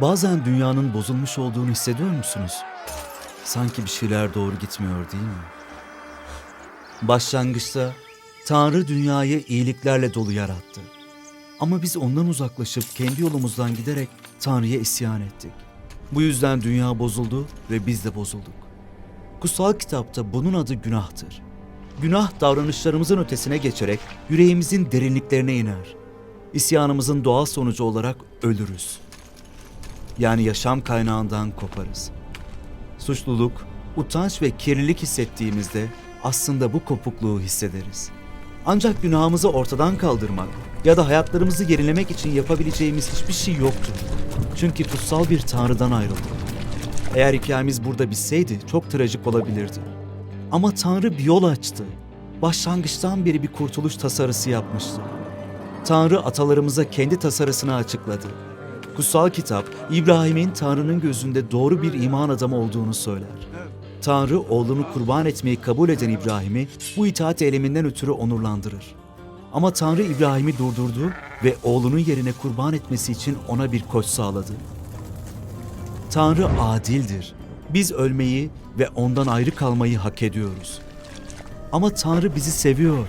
Bazen dünyanın bozulmuş olduğunu hissediyor musunuz? Sanki bir şeyler doğru gitmiyor değil mi? Başlangıçta Tanrı dünyayı iyiliklerle dolu yarattı. Ama biz ondan uzaklaşıp kendi yolumuzdan giderek Tanrı'ya isyan ettik. Bu yüzden dünya bozuldu ve biz de bozulduk. Kutsal kitapta bunun adı günahtır. Günah davranışlarımızın ötesine geçerek yüreğimizin derinliklerine iner. İsyanımızın doğal sonucu olarak ölürüz. Yani yaşam kaynağından koparız. Suçluluk, utanç ve kirlilik hissettiğimizde aslında bu kopukluğu hissederiz. Ancak günahımızı ortadan kaldırmak ya da hayatlarımızı yenilemek için yapabileceğimiz hiçbir şey yoktur. Çünkü kutsal bir tanrıdan ayrıldık. Eğer hikayemiz burada bitseydi çok trajik olabilirdi. Ama Tanrı bir yol açtı. Başlangıçtan beri bir kurtuluş tasarısı yapmıştı. Tanrı atalarımıza kendi tasarısını açıkladı. Kutsal kitap, İbrahim'in Tanrı'nın gözünde doğru bir iman adamı olduğunu söyler. Tanrı oğlunu kurban etmeyi kabul eden İbrahim'i bu itaat eyleminden ötürü onurlandırır. Ama Tanrı İbrahim'i durdurdu ve oğlunun yerine kurban etmesi için ona bir koç sağladı. Tanrı adildir. Biz ölmeyi ve ondan ayrı kalmayı hak ediyoruz. Ama Tanrı bizi seviyor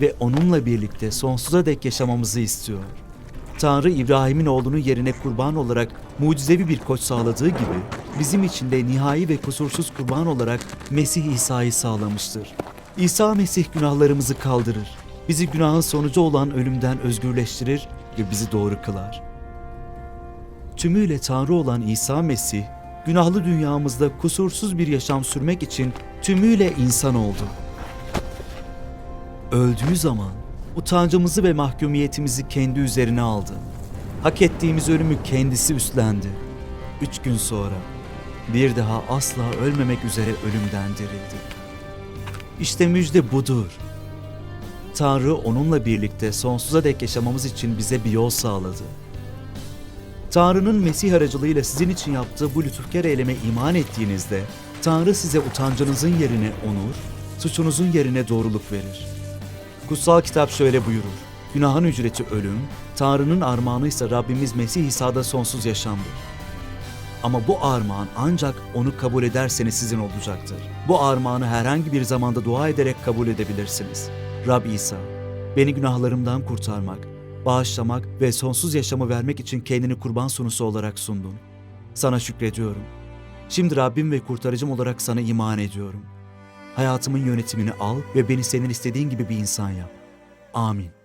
ve onunla birlikte sonsuza dek yaşamamızı istiyor. Tanrı İbrahim'in oğlunun yerine kurban olarak mucizevi bir koç sağladığı gibi bizim için de nihai ve kusursuz kurban olarak Mesih İsa'yı sağlamıştır. İsa Mesih günahlarımızı kaldırır. Bizi günahın sonucu olan ölümden özgürleştirir ve bizi doğru kılar. Tümüyle Tanrı olan İsa Mesih, günahlı dünyamızda kusursuz bir yaşam sürmek için tümüyle insan oldu. Öldüğü zaman utancımızı ve mahkumiyetimizi kendi üzerine aldı. Hak ettiğimiz ölümü kendisi üstlendi. Üç gün sonra bir daha asla ölmemek üzere ölümden dirildi. İşte müjde budur. Tanrı onunla birlikte sonsuza dek yaşamamız için bize bir yol sağladı. Tanrı'nın Mesih aracılığıyla sizin için yaptığı bu lütufkar eyleme iman ettiğinizde Tanrı size utancınızın yerine onur, suçunuzun yerine doğruluk verir. Kutsal kitap şöyle buyurur. Günahın ücreti ölüm, Tanrı'nın armağanı ise Rabbimiz Mesih İsa'da sonsuz yaşamdır. Ama bu armağan ancak onu kabul ederseniz sizin olacaktır. Bu armağanı herhangi bir zamanda dua ederek kabul edebilirsiniz. Rab İsa, beni günahlarımdan kurtarmak, bağışlamak ve sonsuz yaşamı vermek için kendini kurban sunusu olarak sundun. Sana şükrediyorum. Şimdi Rabbim ve kurtarıcım olarak sana iman ediyorum. Hayatımın yönetimini al ve beni senin istediğin gibi bir insan yap. Amin.